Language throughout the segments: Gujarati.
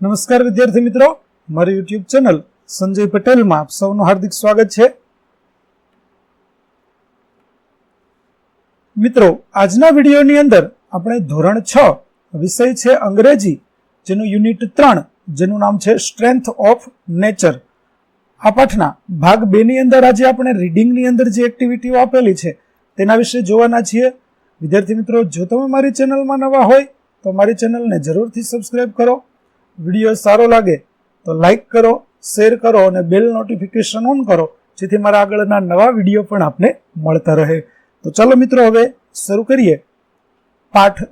નમસ્કાર વિદ્યાર્થી મિત્રો. મારી યુટ્યુબ ચેનલ સંજય પટેલમાં આપ સૌનું હાર્દિક સ્વાગત છે. મિત્રો, આજના વિડીયોની અંદર આપણે ધોરણ છ વિષય છે અંગ્રેજી, જેનું યુનિટ ત્રણ, જેનું નામ છે સ્ટ્રેન્થ ઓફ નેચર. આ પાઠના ભાગ બે ની અંદર આજે આપણે રીડિંગની અંદર જે એક્ટિવિટીઓ આપેલી છે, તેના વિશે જોવાના છીએ. વિદ્યાર્થી મિત્રો, જો તમે મારી ચેનલમાં નવા હોય, તો મારી ચેનલને જરૂરથી સબસ્ક્રાઇબ કરો. વીડિયો સારો લાગે તો લાઈક કરો શેર કરો અને બેલ નોટિફિકેશન ઓન કરો, જેથી મારા આગળના નવા વીડિયો પણ આપને મળતા રહે. તો ચાલો મિત્રો હવે શરૂ કરીએ. પાઠ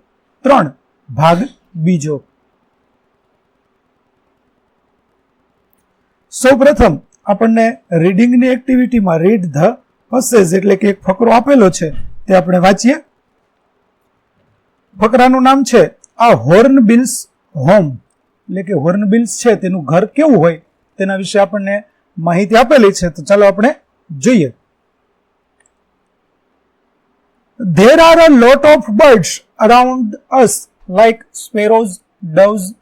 ત્રણ, ભાગ બીજો. સૌપ્રથમ આપણને રીડિંગની એક્ટિવિટીમાં રીડ ધ પસેજ એટલે કે એક ફકરો આપેલો છે તે આપણે વાંચીએ. ફકરાનું નામ છે આ હોર્નબિલ્સ હોમ એટલે કે હોર્નબિલ્સ છે, તેનું ઘર કેવું હોય, તેના વિશે આપણને માહિતી આપેલી છે. તો ચાલો આપણે જોઈએ. There are a lot of birds around us like sparrows doves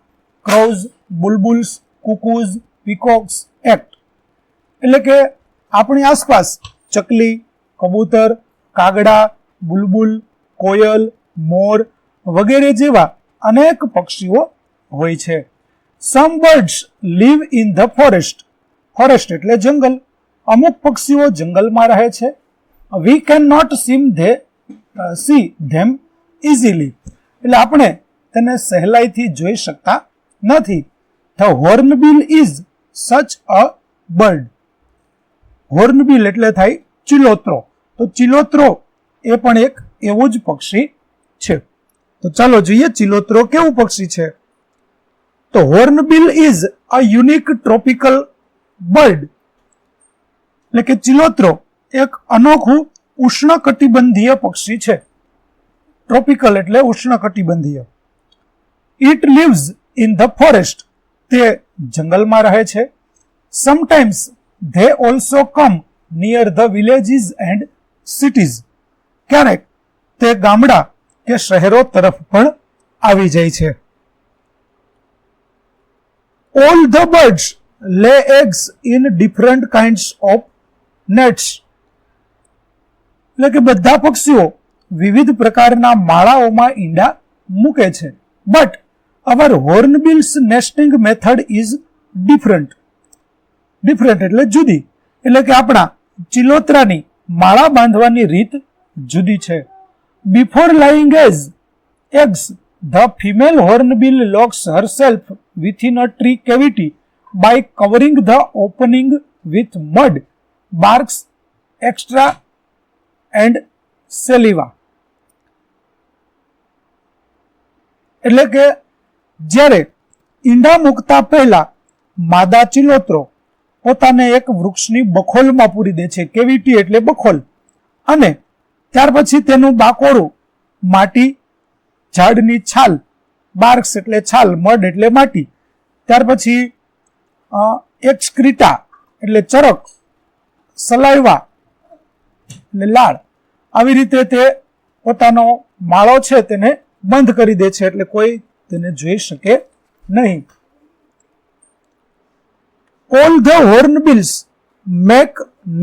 crows bulbuls cuckoos peacocks act એટલે કે આપણી આસપાસ ચકલી, કબૂતર, કાગડા, બુલબુલ, કોયલ, મોર વગેરે જેવા અનેક પક્ષીઓ હોય છે. Some birds live in the forest forest એટલે જંગલ. અમુક પક્ષીઓ જંગલમાં રહે છે. We can not seem they see them easily એટલે આપણે તેને સહેલાઈથી જોઈ શકતા નથી. ધ હોર્નબિલ ઇઝ સચ અ બર્ડ હોર્નબિલ એટલે થાય ચિલોત્રો. તો ચિલોત્રો એ પણ એક એવું જ પક્ષી છે. તો ચાલો જોઈએ ચિલોત્રો કેવું પક્ષી છે. તો hornbill is a unique tropical bird એટલે કે ચિલોત્રો એક અનોખું ઉષ્ણકટિબંધીય પક્ષી છે ટ્રોપિકલ એટલે ઉષ્ણકટિબંધીય. It lives in the forest તે જંગલમાં રહે છે. Sometimes they also come near the villages and cities ક્યારેક તે ગામડા કે શહેરો તરફ પણ આવી જાય છે. All the birds lay eggs in different kinds of nets. એટલે કે બધા પક્ષીઓ વિવિધ પ્રકારના માળાઓમાં ઈંડા મૂકે છે. But our hornbills nesting method is different different એટલે જુદી. એટલે કે આપણા ચિલોત્રાની માળા બાંધવાની રીત જુદી છે. Before laying as eggs the female locks her herself within a tree cavity by covering the opening with mud, barks, extra and saliva. એટલે કે જ્યારે ઈંડા મૂકતા પહેલા માદા ચિલોત્રો પોતાને એક વૃક્ષની બખોલમાં પૂરી દે છે કેવિટી એટલે બખોલ અને ત્યાર પછી તેનું બાકોડું માટી ઝાડની છાલ બાર્ક્સ એટલે છાલ મડ એટલે માટી. ત્યાર પછી એક્સક્રિટા એટલે ચરક, સલાઈવા એટલે લાળ. આવી રીતે તે પોતાનો માળો છે તેને બંધ કરી દે છે એટલે કોઈ તેને જોઈ શકે નહીં. All the hornbills make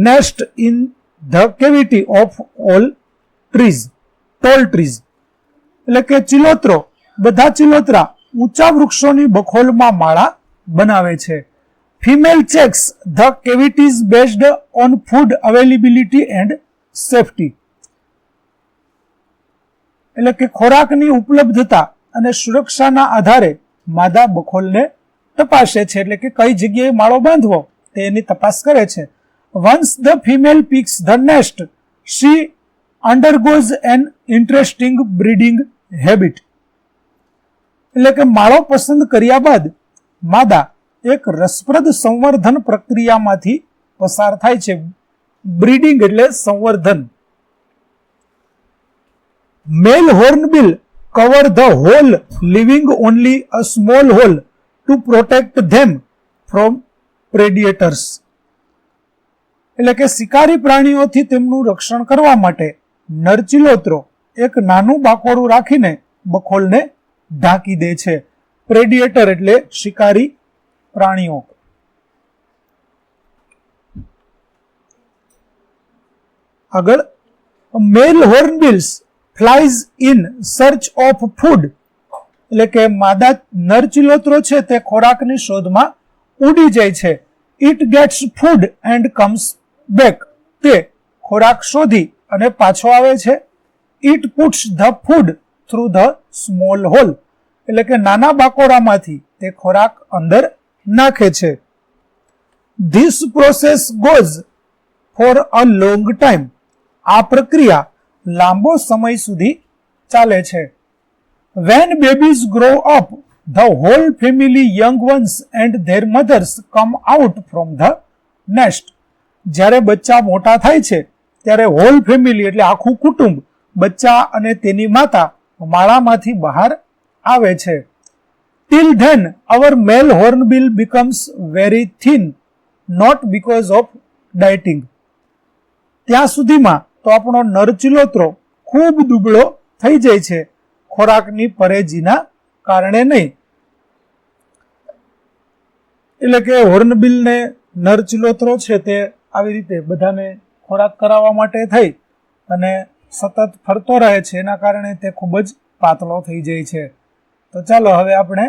nest in the cavity of all trees tall trees એટલે કે ચિલોત્રો બધા ચિલોત્રા ઊંચા વૃક્ષોની બખોલમાં માળા બનાવે છે. Female checks the cavities based on food availability and safety એટલે કે ખોરાકની ઉપલબ્ધતા અને સુરક્ષાના આધારે માદા બખોલને તપાસે છે. એટલે કે કઈ જગ્યાએ માળો બાંધવો તે એની તપાસ કરે છે. Once the female picks the nest she undergoes an interesting breeding habit એટલે કે માળો પસંદ કર્યા બાદ માદા એક રસપ્રદ સંવર્ધન પ્રક્રિયામાંથી પસાર થાય છે. બ્રીડિંગ એટલે સંવર્ધન. Male hornbill cover the hole, living only a small hole to protect them from predators. એટલે કે શિકારી પ્રાણીઓથી તેમનું રક્ષણ કરવા માટે નરચિલોત્રો એક નાનું બાકોડું રાખીને બખોલને ઢાંકી દે છે. પ્રેડિએટર એટલે શિકારી પ્રાણીઓ. આગળ male hornbills flies in search of food એટલે કે માદા નર નરચિલોત્રો છે તે ખોરાકની શોધમાં ઉડી જાય છે. It gets food and comes back તે ખોરાક શોધી અને પાછો આવે છે. It puts the food through the small hole એટલે કે નાના બાકોડામાંથી તે ખોરાક અંદર નાખે છે. This process goes for a long time આ પ્રક્રિયા લાંબો સમય સુધી ચાલે છે. When babies grow up the whole family young ones and their mothers come out from the nest જ્યારે બચ્ચા મોટા થાય છે, ત્યારે હોલ ફેમિલી એટલે આખું કુટુંબ, બચ્ચા અને તેની માતા માળામાંથી બહાર આવે છે. Till then our male hornbill becomes very thin not because of dieting ત્યાં સુધીમાં તો આપણો નરચિલોત્રો ખૂબ દુબળો થઈ જાય છે. ખોરાકની પરેજીના કારણે નહીં. એટલે કે હોર્નબિલને નરચિલોત્રો છે તે આવી રીતે બધાને ખોરાક કરાવવા માટે થઈ અને સતત ફરતો રહે છે એના કારણે તે ખૂબ જ પાતળો થઈ જાય છે તો ચાલો હવે આપણે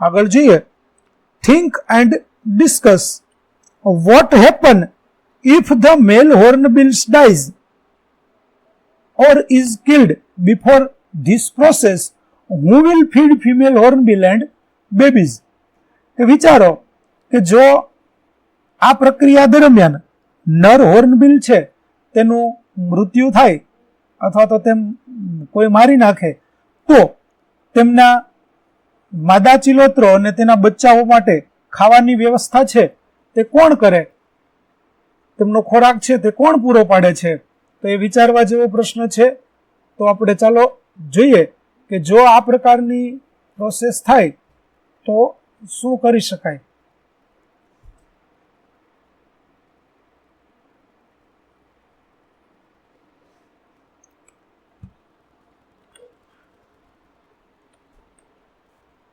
આગળ જોઈએ think and discuss what happen if the male hornbills dies or is killed before this process, who will feed female hornbill and babies? કે વિચારો કે જો આ પ્રક્રિયા દરમિયાન નર હોર્નબિલ છે તેનું મૃત્યુ થાય અથવા તો તેમ કોઈ મારી નાખે, તો તેમના માદા ચિલોત્રો અને તેના બચ્ચાઓ માટે ખાવાની વ્યવસ્થા છે, તે કોણ કરે? તેમનો ખોરાક છે, તે કોણ પૂરો પાડે છે? તો એ વિચારવા જેવો પ્રશ્ન છે. તો આપણે ચાલો જોઈએ કે જો આ પ્રકારની પ્રોસેસ થાય, તો શું કરી શકાય?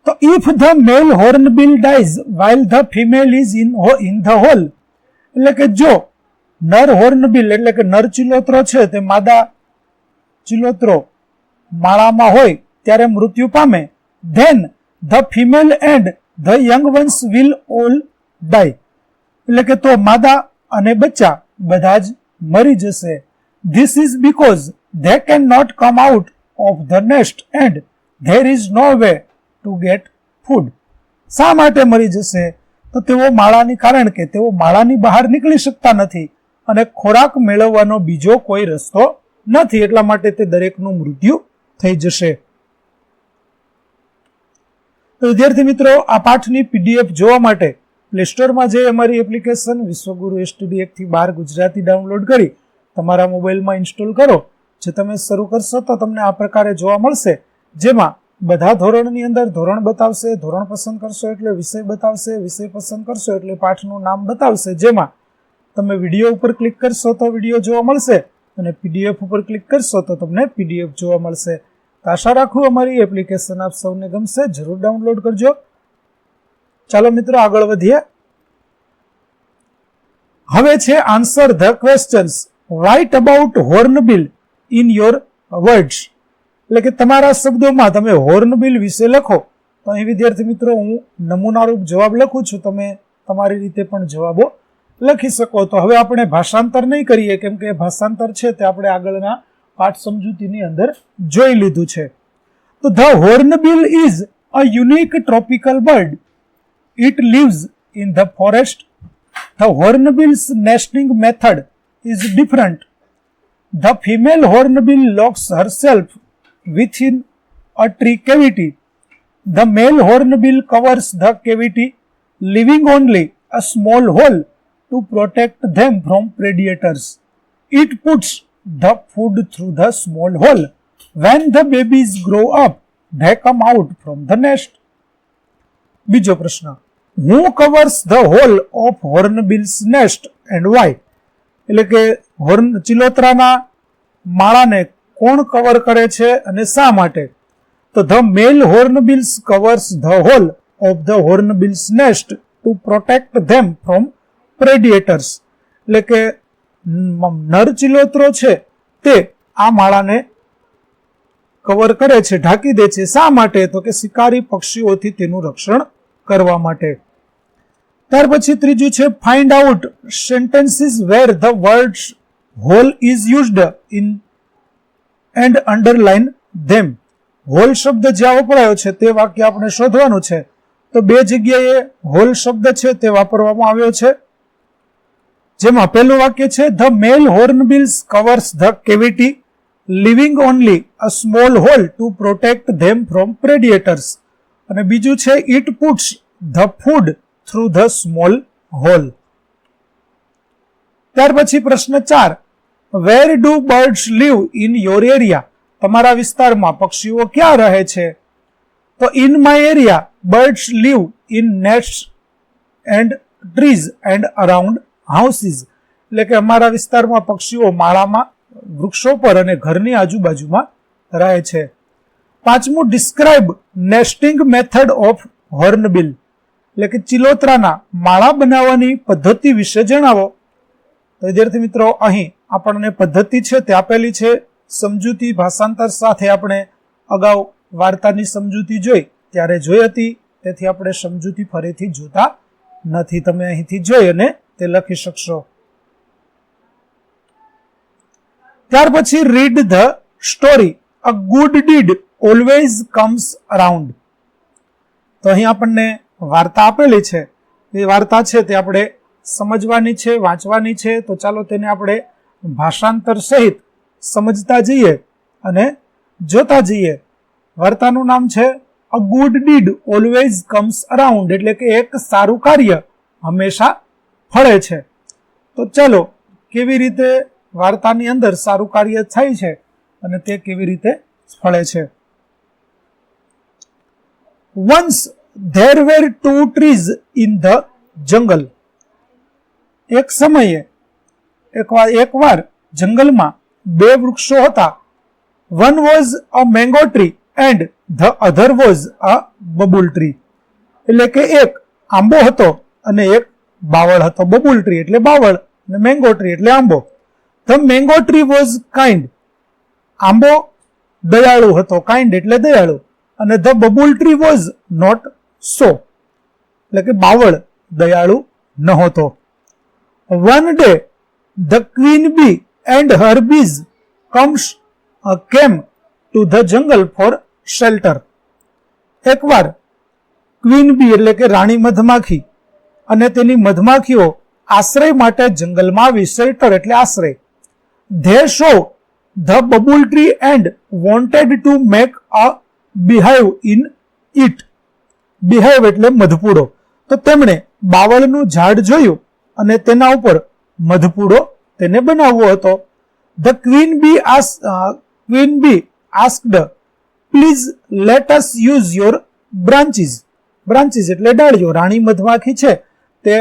તો if the male hornbill dies while the female is in in the hole એટલે કે જો નર હોર્નબિલ એટલે કે નર ચિલોત્રો છે, તે માદા ચિલોત્રો માળામાં હોય, ત્યારે મૃત્યુ પામે then the female and the young ones will all die એટલે કે તો માદા અને બચ્ચા બધા જ મરી જશે. This is because they can not come out of the nest and there is no way to get food શા માટે મરી જશે? તો તેઓ માળાની, કારણ કે તેઓ માળાની બહાર નીકળી શકતા નથી અને ખોરાક મેળવવાનો બીજો કોઈ રસ્તો નથી. એટલા માટે તે દરેકનું મૃત્યુ થઈ જશે. તો વિદ્યાર્થી મિત્રો, આ પાઠની પીડીએફ જોવા માટે પ્લે સ્ટોરમાં જઈ અમારી એપ્લિકેશન વિશ્વગુરુ એસટીડી એકથી બાર ગુજરાતી ડાઉનલોડ કરી તમારા મોબાઈલમાં ઇન્સ્ટોલ કરો. જે તમે શરૂ કરશો તો તમને આ પ્રકારે જોવા મળશે. જેમાં બધા ધોરણની અંદર ધોરણ બતાવશે, ધોરણ પસંદ કરશો એટલે વિષય બતાવશે, વિષય પસંદ કરશો એટલે પાઠનું નામ બતાવશે. જેમાં તમે વીડિયો ઉપર ક્લિક કરશો તો વીડિયો જોવા મળશે અને પીડીએફ ઉપર ક્લિક કરશો તો તમને પીડીએફ જોવા મળશે. તો આશા રાખું અમારી એપ્લિકેશન આપ સૌને ગમશે. જરૂર ડાઉનલોડ કરજો. ચાલો મિત્રો આગળ વધીએ. હવે છે answer the questions. Write about hornbill in your words એટલે કે તમારા શબ્દોમાં તમે હોર્નબિલ વિશે લખો, તો અહીં વિદ્યાર્થી મિત્રો હું નમૂનારૂપ જવાબ લખું છું, તમે તમારી રીતે પણ જવાબો લખી શકો. તો હવે આપણે ભાષાંતર નહીં કરીએ, કેમ કે ભાષાંતર છે તે આપણે આગળના પાઠ સમજૂતીની અંદર જોઈ લીધું છે. તો the hornbill is a unique tropical bird it lives in the forest the hornbills nesting method is different the female hornbill locks herself within a tree cavity the male hornbill covers the cavity leaving only a small hole to protect them from predators it puts the food through the small hole when the babies grow up they come out from the nest બીજો પ્રશ્ન who covers the hole of hornbills nest and why એટલે કે હોર્ન ચિલોત્રાના માળાને કોણ કવર કરે છે અને શા માટે? તો the male hornbills covers the hole of the hornbills nest to protect them from predators. એટલે કે નર ચિલોત્રો છે તે આ માળાને કવર કરે છે, ઢાંકી દે છે. શા માટે? તો કે શિકારી પક્ષીઓથી તેનું રક્ષણ કરવા માટે. ત્યાર પછી ત્રીજું છે find out sentences where the word hole is used in and underline them hole શબ્દ જ્યાં વપરાયો છે તે વાક્ય આપણે શોધવાનું છે. તો બે જગ્યાએ હોલ શબ્દ છે તે વાપરવામાં આવ્યો છે. જેમાં પહેલું વાક્ય છે the male hornbills covers the cavity living only a small hole to protect them from predators અને બીજું છે it puts the food through the small hole ત્યાર પછી પ્રશ્ન ચાર where do birds live in your area તમારા વિસ્તારમાં પક્ષીઓ ક્યાં રહે છે? તો in my area birds live in nets and trees and around houses એટલે કે અમારા વિસ્તારમાં પક્ષીઓ માળામાં, વૃક્ષો પર અને ઘરની આજુબાજુમાં રહે છે. પાંચમું describe nesting method of hornbill એટલે કે ચિલોત્રાના માળા બનાવવાની પદ્ધતિ વિશે જણાવો. વિદ્યાર્થી મિત્રો, અહીં આપણને પદ્ધતિ છે તે આપેલી છે. સમજૂતી ભાષાંતર સાથે આપણે અગાઉ વાર્તાની સમજૂતી જોઈ, ત્યારે જોઈ હતી. તેથી આપણે સમજૂતી ફરીથી જોતા નથી. તમે અહીંથી જોઈ અને તે લખી શકશો. ત્યાર પછી read the story a good deed always comes around તો અહીં આપણને વાર્તા આપેલી છે. એ વાર્તા છે તે આપણે સમજવાની છે, વાંચવાની છે, તો ચાલો તેને આપણે ભાષાંતર સહિત સમજતા જઈએ અને જોતા જઈએ. વાર્તાનું નામ છે a good deed always comes around એટલે કે એક સારું કાર્ય હંમેશા ફળે છે. તો ચાલો, કેવી રીતે વાર્તાની અંદર સારું કાર્ય થાય છે અને તે કેવી રીતે ફળે છે? Once there were two trees in the jungle એક સમયે એકવાર એકવાર જંગલમાં બે વૃક્ષો હતા. One was a mango tree and the other was a babul tree એટલે કે એક આંબો હતો અને એક બાવળ હતો. બબુલ ટ્રી એટલે બાવળ અને મેંગો ટ્રી એટલે આંબો. The mango tree was kind આંબો દયાળુ હતો. કાઇન્ડ એટલે દયાળુ. અને the babul tree was not so એટલે કે બાવળ દયાળુ નહોતો. One day the queen bee and her bees comes came to the jungle for shelter એકવાર ક્વીન બી એટલે કે રાણી મધમાખી અને તેની મધમાખીઓ આશ્રય માટે જંગલમાં આવી શેલ્ટર એટલે આશ્રય. They saw the babul tree and wanted to make a beehive in it beehive એટલે મધપૂડો. તો તેમણે બાવળનું ઝાડ જોયું. અને તેના ઉપર મધપૂડો તેને બનાવવો હતો. The queen bee as queen bee asked please let us use your branches branches એટલે ડાળીઓ, રાણી મધમાખી છે. તે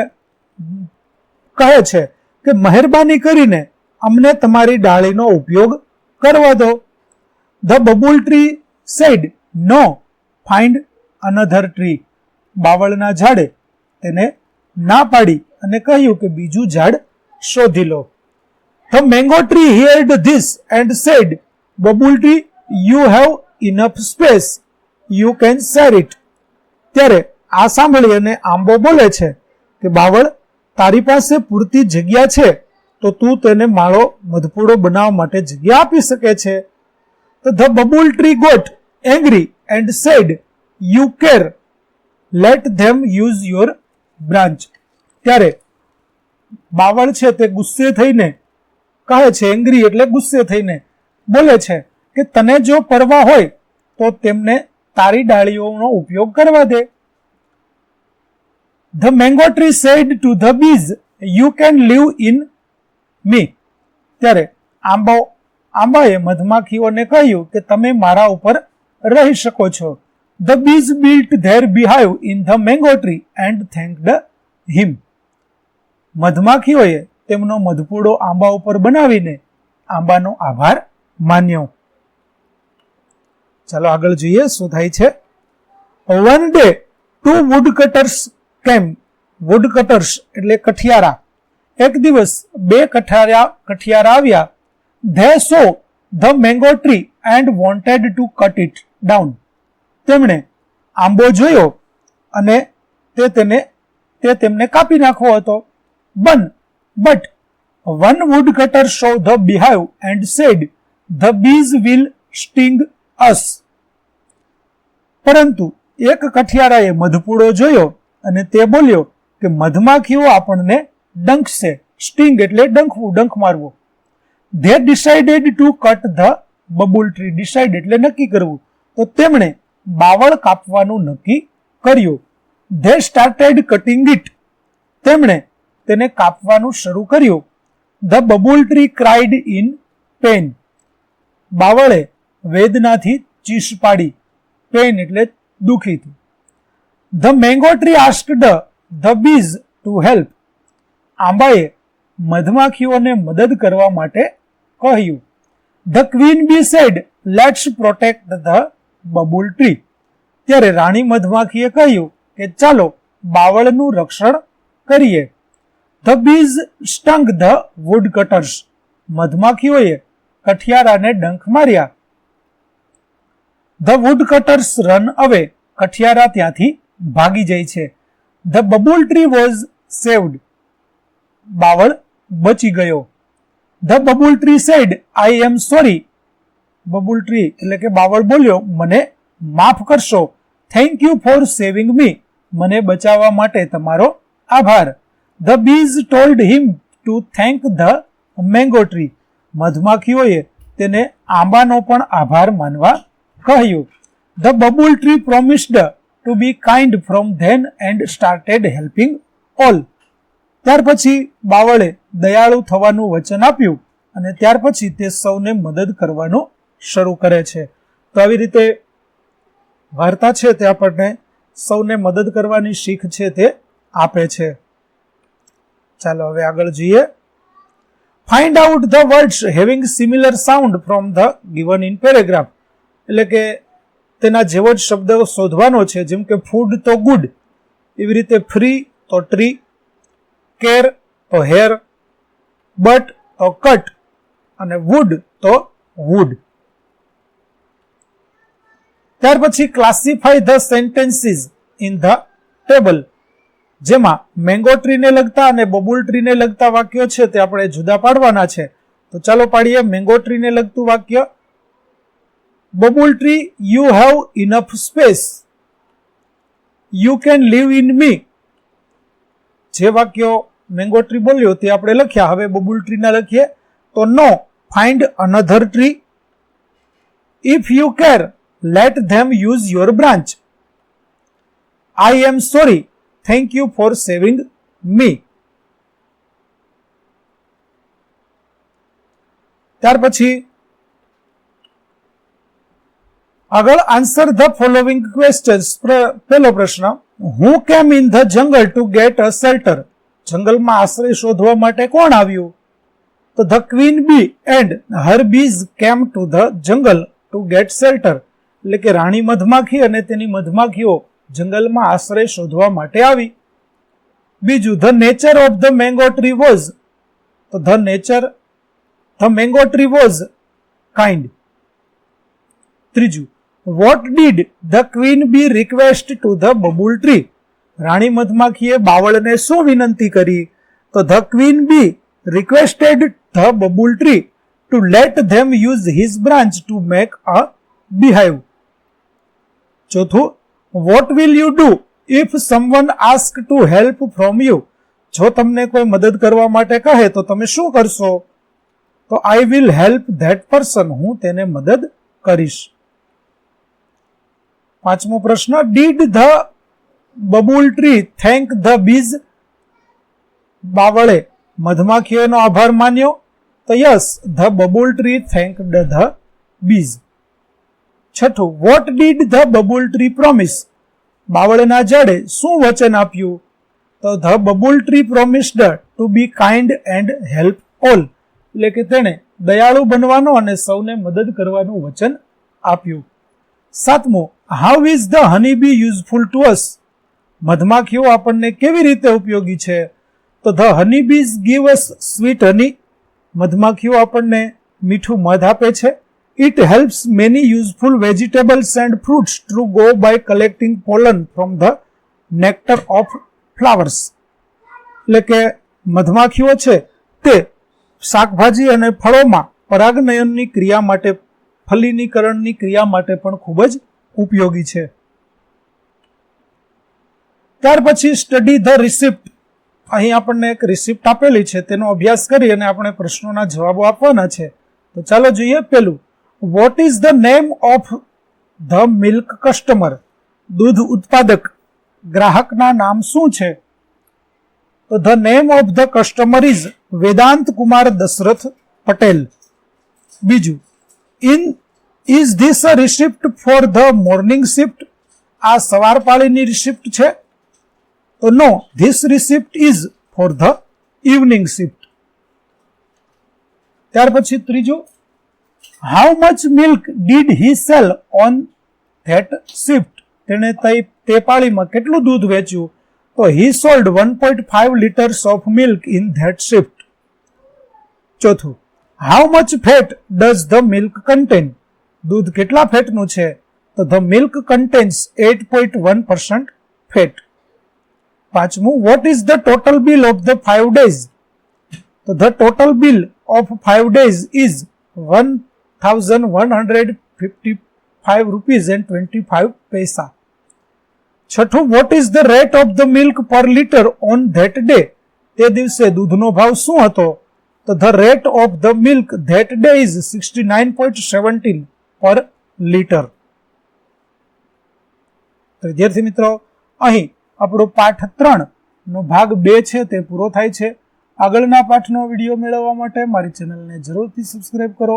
કહે છે કે, મહેરબાની કરીને અમને તમારી ડાળીનો ઉપયોગ કરવા દો. The babul tree said no find another tree બાવળના ઝાડે તેને ના પાડી. અને કહ્યું કે બીજું ઝાડ શોધી લો. The mango tree heard this and said babul tree you have enough space you can share it ત્યારે આ સાંભળી અને આંબો બોલે છે કે, બાવળ, તારી પાસે પૂરતી જગ્યા છે, તો તું તેને માળો મધપૂડો બનાવવા માટે જગ્યા આપી શકે છે. તો the babul tree got angry and said you care let them use your branch ત્યારે બાવળ છે તે ગુસ્સે થઈને, કહે છે, એંગ્રી એટલે ગુસ્સે થઈને. બોલે છે કે, તને જો પરવા હોય, તો તેમને તારી ડાળીઓનો ઉપયોગ કરવા દે. The mango tree said to the bees you can live in me ત્યારે આંબો, આંબાએ મધમાખીઓને કહ્યું કે, તમે મારા ઉપર રહી શકો છો. The bees built their beehive in the mango tree and thanked him મધમાખીઓએ તેમનો મધપૂડો આંબા ઉપર બનાવીને આંબાનો આભાર માન્યો. ચાલો આગળ જોઈએ શું થાય છે. One day two wood cutters કેમ વુડ કટર્સ એટલે કઠિયારા. એક દિવસ બે કઠારા કઠિયારા આવ્યા. They saw the mango tree and wanted to cut it down તેમણે આંબો જોયો અને તે તેને તે તેમને કાપી નાખવો હતો. But but one wood cutter saw the beehive and said the bees will sting us પરંતુ એક કઠિયારાએ મધપૂડો જોયો અને તે બોલ્યો કે મધમાખીઓ આપણને ડંખશે. સ્ટિંગ એટલે ડંખવું, ડંખ મારવો. They decided to cut the babul tree decide એટલે નક્કી કરવું. તો તેમણે બાવળ કાપવાનું નક્કી કર્યું. ધે સ્ટાર્ટેડ કટિંગ ઇટ તેમણે તેને કાપવાનું શરૂ કર્યું. The babul tree cried in pain બાવળે વેદનાથી ચીસ પાડી. પેન એટલે દુખીથી the mango tree asked the bees to help આંબાએ મધમાખીઓને મદદ કરવા માટે કહ્યું. The queen bee said let's protect the babul tree ત્યારે રાણી મધમાખીએ કહ્યું કે ચાલો બાવળનું રક્ષણ કરીએ. The bees stung the wood cutters મધમાખીઓએ કઠિયારાને ડંખ માર્યા. ધ વુડ કટર્સ રન અવે, કઠિયારા ત્યાંથી ભાગી જાય છે. The babul tree was saved. બાવળ બચી ગયો. The babul tree said, I am sorry. Babul tree એટલે કે બાવળ બોલ્યો, મને માફ કરશો. Thank you for saving me. મને બચાવવા માટે તમારો આભાર. The bees told him to thank the mango tree. મધમાખીઓએ તેને આંબાનો પણ આભાર માનવા કહ્યું. The babul tree promised to be kind from then and started helping all. ત્યાર પછી બાવળે દયાળુ થવાનું વચન આપ્યું અને ત્યાર પછી તે સૌને મદદ કરવાનું શરૂ કરે છે. તો આવી રીતે વાર્તા છે તે આપણને સૌને મદદ કરવાની શીખ છે તે આપે છે. ચાલો હવે આગળ જોઈએ. Find out the words having similar sound from the given in paragraph એટલે કે તેના જેવો જ શબ્દ શોધવાનો છે, જેમ કે ફૂડ તો ગુડ એવી રીતે ફ્રી તો ટ્રી કેર તો હેર બટ તો કટ અને વુડ તો વુડ ત્યાર પછી classify the sentences in the table જેમાં મેંગો ટ્રીને લગતા અને બબુલ ટ્રીને લગતા વાક્યો છે તે આપણે જુદા પાડવાના છે. તો ચાલો પાડીએ મેંગો ટ્રીને લગતું વાક્ય. Babul tree you have enough space you can live in me જે વાક્યો મેંગો ટ્રી બોલ્યો તે આપણે લખ્યા. હવે બબુલ ટ્રીના લખીએ. તો no find another tree if you care let them use your branch I am sorry thank you for saving me ત્યાર પછી આગળ આન્સર ધ ફોલોવિંગ ક્વેશ્ચન્સ પહેલો પ્રશ્ન, who came in the jungle to get a shelter જંગલમાં આશ્રય શોધવા માટે કોણ આવ્યું? તો the queen bee and her bees came to the jungle to get shelter એટલે કે રાણી મધમાખી અને તેની મધમાખીઓ જંગલમાં આશ્રય શોધવા માટે આવી. બીજું, the nature of the mango tree was. તો the nature, the mango tree was kind. ત્રીજું, what did the queen bee request to the babul tree? રાણી મધમાખીએ બાવળને શું વિનંતી કરી? તો the queen bee requested the babul tree to let them use his branch to make a beehive ચોથું what will you do if someone ask to help from you જો તમને કોઈ મદદ કરવા માટે કહે, તો તમે શું કરશો? તો I will help that person હું તેને મદદ કરીશ. પાંચમો પ્રશ્ન did the babul tree thank the bees બાવળે, મધમાખીઓનો આભાર માન્યો? તો yes the babul tree thank the bees છઠ્ઠું what did the babul tree promise બાવળના જડે શું વચન આપ્યું? તો the babul tree promised to be kind and help all એટલે કે તેણે દયાળુ બનવાનો અને સૌને મદદ કરવાનું વચન આપ્યું. સાતમું how is the honey bee useful to us મધમાખીઓ આપણને કેવી રીતે ઉપયોગી છે? તો the honey bees give us sweet honey મધમાખીઓ આપણને મીઠું મધ આપે છે. It helps many useful vegetables and fruits to go by collecting pollen from the nectar of flowers એટલે કે મધમાખીઓ છે, તે શાકભાજી અને ફળોમાં પરાગનયનની ક્રિયા માટે, ફલિનીકરણની ક્રિયા માટે પણ ખૂબ જ ઉપયોગી છે. ત્યાર પછી સ્ટડી ધ રિસિપ્ટ અહીં આપણને એક રિસિપ્ટ આપેલી છે, તેનો અભ્યાસ કરી અને આપણે પ્રશ્નોના જવાબો આપવાના છે. તો ચાલો જોઈએ પેલું. What is the name of the milk customer દૂધ ઉત્પાદક. ગ્રાહકના નામ શું છે? તો the name of the customer is Vedant Kumar Dashrath Patel. બીજું in is this a receipt for the morning shift આ સવાર પાળીની રિસિપ્ટ છે? તો no this receipt is for the evening shift ત્યાર પછી ત્રીજું how much milk did he sell on that shift તેણે તે પાળીમાં કેટલું દૂધ વેચ્યું? તો he sold one point five litres of milk in that shift ચોથું how much fat does the milk contain દૂધ કેટલા ફેટનું છે? તો the milk contains eight point one percent fat પાંચમું what is the total bill of the five days તો the total bill of five days is one thousand one hundred fifty five rupees and twenty five paise છઠ્ઠું what is the rate of the milk per litre on that day તે દિવસે દૂધનો ભાવ શું હતો? તો the rate of the milk that day is sixty nine point seventeen per litre વિદ્યાર્થી મિત્રો, અહીં આપણો પાઠ ત્રણ નો ભાગ બે છે, તે પૂરો થાય છે. આગળના પાઠનો વીડિયો મેળવવા માટે મારી ચેનલને જરૂરથી સબસ્ક્રાઇબ કરો.